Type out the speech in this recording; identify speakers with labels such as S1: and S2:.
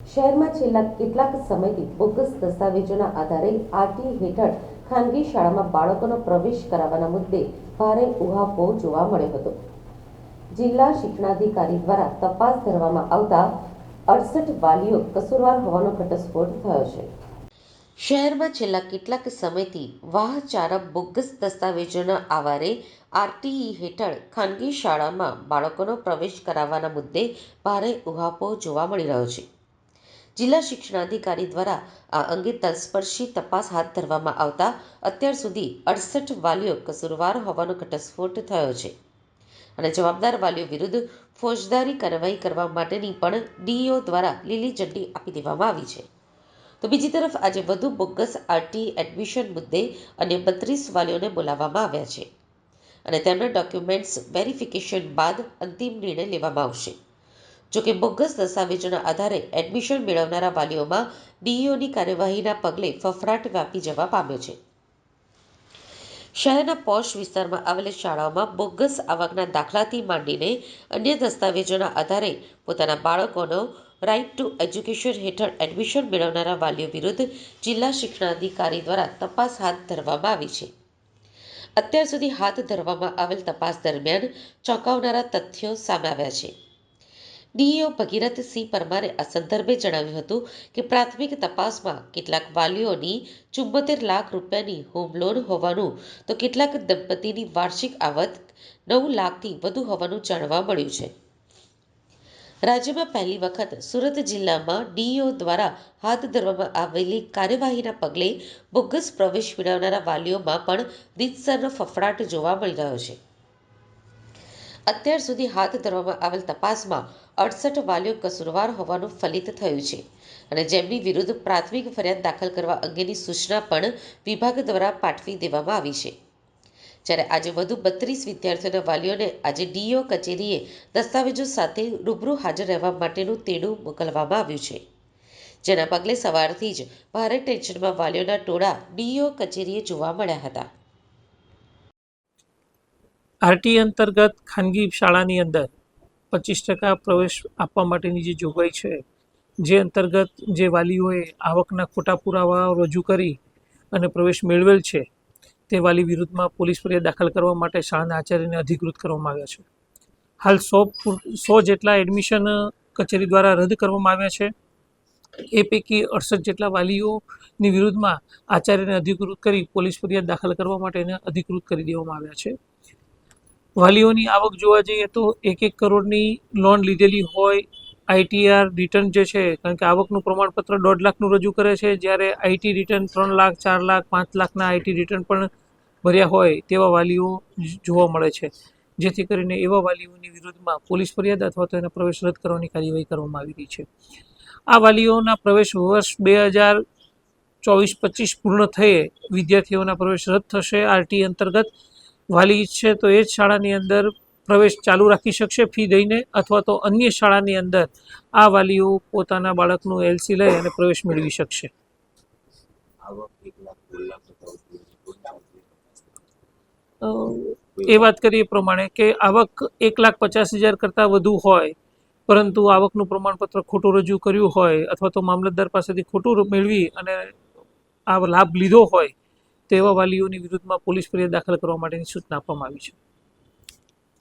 S1: શહેરમાં છેલ્લા કેટલાક સમયથી બોગસ દસ્તાવેજોના આધારે આરટી હેઠળ ખાનગી શાળામાં બાળકોનો પ્રવેશ કરાવવાના મુદ્દે ભારે ઉહાપોહ જોવા મળ્યો હતો. જિલ્લા શિક્ષણાધિકારી દ્વારા તપાસ ધરવામાં આવતા અડસઠ વાલીઓ કસૂરવાર હોવાનો ઘટસ્ફોટ થયો છે. શહેરમાં છેલ્લા કેટલાક સમયથી વાહચારક બોગસ દસ્તાવેજોના આવારે આરટીઈ હેઠળ ખાનગી શાળામાં બાળકોનો પ્રવેશ કરાવવાના મુદ્દે ભારે ઉહાપોહ જોવા મળી રહ્યો છે. જિલ્લા શિક્ષણાધિકારી દ્વારા આ અંગે તલસ્પર્શી તપાસ હાથ ધરવામાં આવતા અત્યાર સુધી અડસઠ વાલીઓ કસૂરવાર હોવાનો ઘટસ્ફોટ થયો છે. અને જવાબદાર વાલીઓ વિરુદ્ધ ફોજદારી કાર્યવાહી કરવા માટેની પણ ડીઈઓ દ્વારા લીલી ઝંડી આપી દેવામાં આવી છે. તો બીજી તરફ આજે વધુ બોગસ આરટી એડમિશન મુદ્દે અન્ય બત્રીસ વાલીઓને બોલાવવામાં આવ્યા છે. અને તેમના ડોક્યુમેન્ટ્સ વેરિફિકેશન બાદ અંતિમ નિર્ણય લેવામાં આવશે. જોકે બોગસ દસ્તાવેજોના આધારે એડમિશન મેળવનારા વાલીઓમાં ડીઈઓની કાર્યવાહીના પગલે ફફડાટ વ્યાપી જવા પામ્યો છે. શહેરના પોશ વિસ્તારમાં આવેલી શાળાઓમાં બોગસ આવકના દાખલાથી માંડીને અન્ય દસ્તાવેજોના આધારે પોતાના બાળકોનો રાઇટ ટુ એજ્યુકેશન હેઠળ એડમિશન મેળવનારા વાલીઓ વિરુદ્ધ જિલ્લા શિક્ષણાધિકારી દ્વારા તપાસ હાથ ધરવામાં આવી છે. અત્યાર સુધી હાથ ધરવામાં આવેલ તપાસ દરમિયાન ચોંકાવનારા તથ્યો સામે આવ્યા છે. ડીઈઓ ભગીરથ સિંહ પરમારે આ સંદર્ભે જણાવ્યું હતું કે પ્રાથમિક તપાસમાં કેટલાક વાલીઓની ચુંબોતેર લાખ રૂપિયાની હોમ લોન હોવાનું તો કેટલાક દંપતીની વાર્ષિક આવક નવ લાખથી વધુ હોવાનું જાણવા મળ્યું છે. રાજ્યમાં પહેલી વખત સુરત જિલ્લામાં ડીઈઓ દ્વારા હાથ ધરવામાં આવેલી કાર્યવાહીના પગલે બોગસ પ્રવેશ મેળવનારા વાલીઓમાં પણ રીતસરનો ફફડાટ જોવા મળી રહ્યો છે. અત્યાર સુધી હાથ ધરવામાં આવેલ તપાસમાં અડસઠ વાલીઓ કસૂરવાર હોવાનું ફલિત થયું છે. અને જેમની વિરુદ્ધ પ્રાથમિક ફરિયાદ દાખલ કરવા અંગેની સૂચના પણ વિભાગ દ્વારા પાઠવી દેવામાં આવી છે. જ્યારે આજે વધુ બત્રીસ વિદ્યાર્થીઓના વાલીઓને આજે ડીઓ કચેરીએ દસ્તાવેજો સાથે રૂબરૂ હાજર રહેવા માટેનું તેડું મોકલવામાં આવ્યું છે. જેના પગલે સવારથી જ ભારે ટેન્શનમાં વાલીઓના ટોળા ડીઓ કચેરીએ જોવા મળ્યા હતા.
S2: આરટી અંતર્ગત ખાનગી શાળાની અંદર પચીસ ટકા પ્રવેશ આપવા માટેની જે જોગવાઈ છે, જે અંતર્ગત જે વાલીઓએ આવકના ખોટા પુરાવા રજૂ કરી અને પ્રવેશ મેળવેલ છે, તે વાલી વિરુદ્ધમાં પોલીસ ફરિયાદ દાખલ કરવા માટે શાળાના આચાર્યને અધિકૃત કરવામાં આવ્યા છે. હાલ સો સો જેટલા એડમિશન કચેરી દ્વારા રદ કરવામાં આવ્યા છે. એ પૈકી અડસઠ જેટલા વાલીઓની વિરુદ્ધમાં આચાર્યને અધિકૃત કરી પોલીસ ફરિયાદ દાખલ કરવા માટે એને અધિકૃત કરી દેવામાં આવ્યા છે. વાલીઓની આવક જોવા જઈએ તો એક એક કરોડની લોન લીધેલી હોય આઈટીઆર રિટર્ન જે છે, કારણ કે આવકનું પ્રમાણપત્ર દોઢ લાખનું રજૂ કરે છે, જ્યારે આઈટી રિટર્ન ત્રણ લાખ, ચાર લાખ, પાંચ લાખના આઈટી રિટર્ન પણ ભર્યા હોય તેવા વાલીઓ જોવા મળે છે. જેથી કરીને એવા વાલીઓની વિરુદ્ધમાં પોલીસ ફરિયાદ અથવા તો એના પ્રવેશ રદ કરવાની કાર્યવાહી કરવામાં આવી રહી છે. આ વાલીઓના પ્રવેશ વર્ષ બે હજાર ચોવીસ પચીસ પૂર્ણ થયે વિદ્યાર્થીઓના પ્રવેશ રદ થશે. આરટી અંતર્ગત વાલી ઈચ્છે તો એ જ શાળાની અંદર પ્રવેશ ચાલુ રાખી શકશે ફી દઈને અથવા તો અન્ય શાળાની અંદર આ વાલીઓ પોતાના બાળકનું એલસી લઈ અને પ્રવેશ મેળવી શકશે. એ વાત કરીએ પ્રમાણે કે આવક એક લાખ પચાસ હજાર કરતાં વધુ હોય, પરંતુ આવકનું પ્રમાણપત્ર ખોટું રજૂ કર્યું હોય અથવા તો મામલતદાર પાસેથી ખોટું મેળવી અને આ લાભ લીધો હોય તેવા વાલીઓની વિરુદ્ધમાં પોલીસ ફરિયાદ દાખલ કરવા માટેની સૂચના આપવામાં આવી છે.